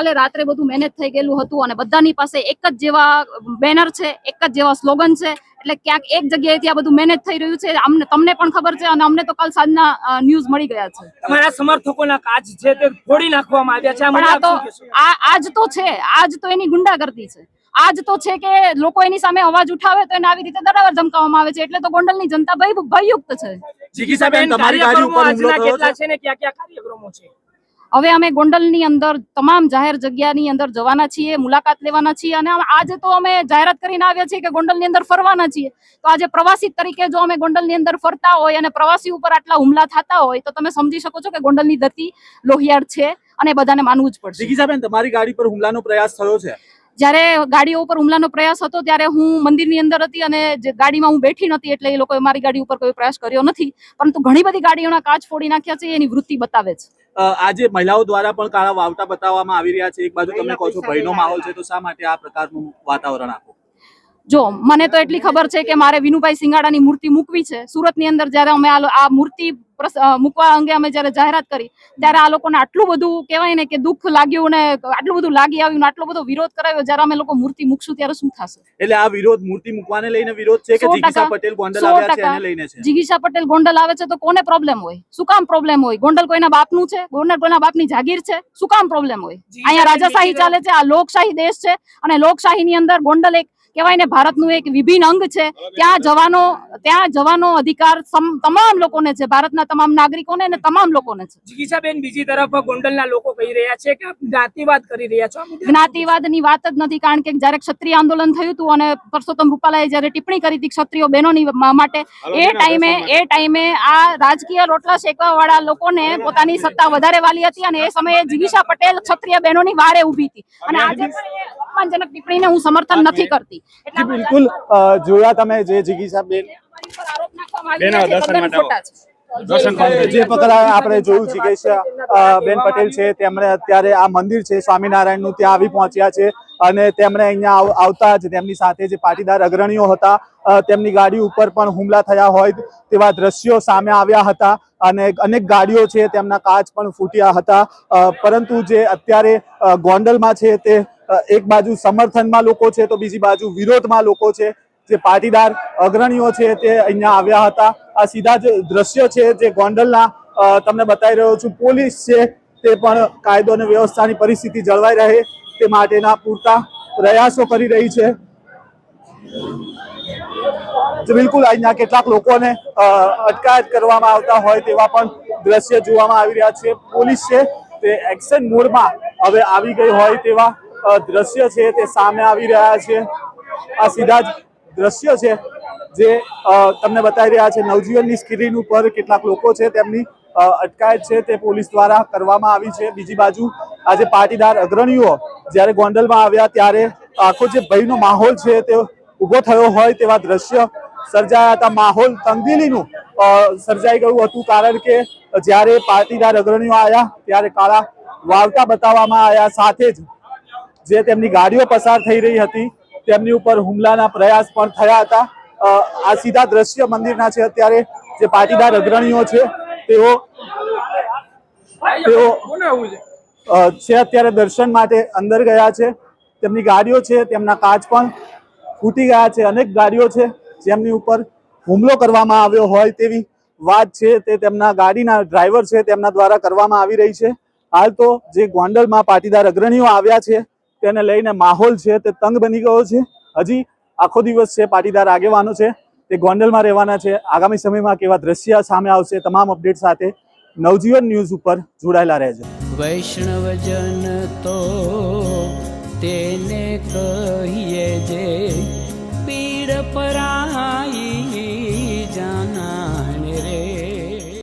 કાલે રાત્રે બધું મેનેજ થઈ ગયેલું હતું અને બધાની પાસે એક જ જેવા બેનર છે એક જ જેવા સ્લોગન છે. એટલે ક્યાંક એક જગ્યાએથી આ બધું મેનેજ થઈ રહ્યું છે. અમને તમને પણ ખબર છે અને અમને તો કાલ સાંજના ન્યૂઝ મળી ગયા છે. તમારા સમર્થકોના કાચ છે તે ફોડી નાખવામાં આવ્યા છે. આ પણ આ તો? આ આજ તો છે. આજ તો એની ગુંડાગર્દી છે. આજ તો છે કે લોકો એની સામે અવાજ ઉઠાવે તો એને આવી રીતે દરાવર ધમકાવવામાં આવે છે. એટલે તો ગોંડલની જનતા ભય ભયયુક્ત છે. જિગીસાબેન, તમારી ગાડી ઉપર હુમલો થયો છે? ને? ક્યાં ક્યાં કાર્યક્રમો છે? હવે અમે ગોંડલની અંદર તમામ જાહેર જગ્યાની અંદર જવાના છીએ, મુલાકાત લેવાના છીએ અને આજે તો અમે જાહેરાત કરીને આવ્યા છીએ કે ગોંડલની અંદર ફરવાના છીએ. તો આજે પ્રવાસી તરીકે જો અમે ગોંડલની અંદર ફરતા હોય અને પ્રવાસી ઉપર આટલા હુમલા થતા હોય, તો તમે સમજી શકો છો કે ગોંડલની ધરતી લોહિયાળ છે અને બધાને માનવું જ પડશે. તમારી ગાડી પર હુમલાનો પ્રયાસ થયો છે? જ્યારે ગાડીઓ ઉપર હુમલાનો પ્રયાસ હતો ત્યારે હું મંદિરની અંદર હતી અને જે ગાડીમાં હું બેઠી નથી એટલે એ લોકોએ મારી ગાડી ઉપર કોઈ પ્રયાસ કર્યો નથી. પરંતુ ઘણી બધી ગાડીઓના કાચ ફોડી નાખ્યા છે એની વૃત્તિ બતાવે છે. આજે મહિલાઓ દ્વારા પણ કાળા વાવટા બતાવવામાં આવી રહ્યા છે. એક બાજુ તમે કહો છો ભયનો માહોલ છે તો શા માટે આ પ્રકારનું વાતાવરણ આપો? જો મને તો એટલી ખબર છે કે મારે વિનુભાઈ સિંગાડાની મૂર્તિ મૂકવી છે. સુરતની અંદર જ્યારે અમે આ મૂર્તિ મૂકવા અંગે અમે જ્યારે જાહેરાત કરી ત્યારે આ લોકોને આટલું બધું કહેવાય ને કે દુઃખ લાગ્યું ને આટલું બધું લાગી આવ્યું ને આટલો બધો વિરોધ કરાવ્યો જ્યારે અમે લોકો મૂર્તિ મૂકશું ત્યારે શું થશે? એટલે આ વિરોધ મૂર્તિ મૂકવાને લઈને વિરોધ છે કે જીગીશા પટેલ ગોંડલ આવ્યા છે એને લઈને છે? જીગીશા પટેલ ગોંડલ આવે છે તો કોને પ્રોબ્લેમ હોય? શું કામ પ્રોબ્લેમ હોય? ગોંડલ કોઈના બાપનું છે? ગોંડલ કોઈના બાપની જાગીર છે? શું કામ પ્રોબ્લેમ હોય? અહીંયા રાજાશાહી ચાલે છે આ લોકશાહી દેશ છે અને લોકશાહીની અંદર ગોંડલ એક કહેવાય ને ભારતનું એક વિભિન્ન અંગ છે. ત્યાં જવાનો ત્યાં જવાનો અધિકાર તમામ લોકોને છે. ભારતના તમામ નાગરિકોને અને તમામ લોકોને છે. જિગીસાબેન બીજી તરફ ગોંડલના લોકો કહી રહ્યા છે કે જ્ઞાતિવાદ કરી રહ્યા છો. જ્ઞાતિવાદની વાત જ નથી કારણ કે જ્યારે ક્ષત્રિય આંદોલન થયું હતું અને પરસોત્તમ રૂપાલાએ જ્યારે ટિપ્પણી કરી હતી ક્ષત્રિયો બહેનોની મા- માટે એ ટાઈમે એ ટાઈમે આ રાજકીય રોટલા શેકવા વાળા લોકોને પોતાની સત્તા વધારે વાલી હતી અને એ સમયે જીગીશા પટેલ ક્ષત્રિય બહેનોની વારે ઊભી હતી. અને આજે પણ એ અપમાનજનક ટિપ્પણીને હું સમર્થન નથી કરતી. જી એટલા બિલકુલ જોયા તમે જે જિગીસા બેન. તદ્દન ખોટા છે જે પ્રકારે આપણે જોયું જિગેશ બેન પટેલ છે તેમણે અત્યારે આ મંદિર છે સ્વામિનારાયણનું ત્યાં આવી પહોંચ્યા છે અને તેમણે અહીંયા આવતા જ તેમની સાથે જે પાટીદાર અગ્રણીઓ હતા તેમની ગાડી ઉપર પણ હુમલા થયા હોય તેવા દ્રશ્યો સામે આવ્યા હતા અને અનેક ગાડીઓ છે તેમના કાચ પણ ફૂટ્યા હતા અ, પરંતુ જે અત્યારે ગોંડલમાં છે તે એક બાજુ સમર્થનમાં લોકો છે, તો બીજી બાજુ વિરોધમાં લોકો છે. જે પાટીદાર અગ્રણીઓ છે તે અહીંયા આવ્યા હતા. આ સીધા જ દ્રશ્ય છે જે ગોંડલના તમને બતાવી રહ્યો છું, પોલીસ છે તે પણ કાયદો અને વ્યવસ્થાની પરિસ્થિતિ જળવાઈ રહે તે માટેના પૂરતા પ્રયાસો કરી રહી છે. બિલકુલ અહીંયા કેટલાક લોકોને અટકાયત કરવામાં આવતા હોય તેવા પણ દ્રશ્ય જોવામાં આવી રહ્યા છે. પોલીસ છે તે એક્શન મોડમાં હવે આવી ગઈ હોય તેવા દ્રશ્ય છે તે સામે આવી રહ્યા છે. આ સીધા જ દ્રશ્ય છે જે તમને બતાવી રહ્યા છે. નવજીવનની સ્ક્રીન ઉપર કેટલાક લોકો છે તેમની અટકાયત છે તે પોલીસ દ્વારા કરવામાં આવી છે. બીજી બાજુ આજે પાટીદાર અગ્રણીઓ જ્યારે ગોંડલમાં આવ્યા ત્યારે આખો જે ભયનો માહોલ છે તે ઊભો થયો હોય તેવા દ્રશ્ય સર્જાયા હતા. માહોલ તંગદીલીનું સર્જાઈ ગયું હતું કારણ કે જ્યારે પાટીદાર અગ્રણીઓ આવ્યા ત્યારે કાળા વાવતા બતાવવામાં આવ્યા સાથે જ જે તેમની ગાડીઓ પસાર થઈ રહી હતી, તેમની ઉપર હુમલાના પ્રયાસ પણ થયા હતા. આ સીધા દ્રશ્ય મંદિરના છે અત્યારે જે પાટીદાર અગ્રણીઓ છે, તેઓ તેઓ છે અત્યારે દર્શન માટે અંદર ગયા છે. તેમની ગાડીઓ છે, તેમના કાચ પણ ફૂટી ગયા છે. અનેક ગાડીઓ છે, જેમની ઉપર હુમલો કરવામાં આવ્યો હોય તેવી વાત છે. તે તેમના ગાડીના ડ્રાઈવર છે, તેમના દ્વારા કરવામાં આવી રહી છે. હાલ તો જે ગોંડલમાં પાટીદાર અગ્રણીઓ આવ્યા છે તેને લઈને માહોલ છે તે તંગ બની ગયો છે. હજી આખો દિવસ છે પાટીદાર આગેવાનો છે. તે ગોંડલમાં રહેવાના છે. આગામી સમયમાં કેવા દ્રશ્ય સામે આવશે તમામ અપડેટ સાથે નવજીવન ન્યૂઝ ઉપર જોડાયેલા રહેજો. વૈષ્ણવજન તો તેને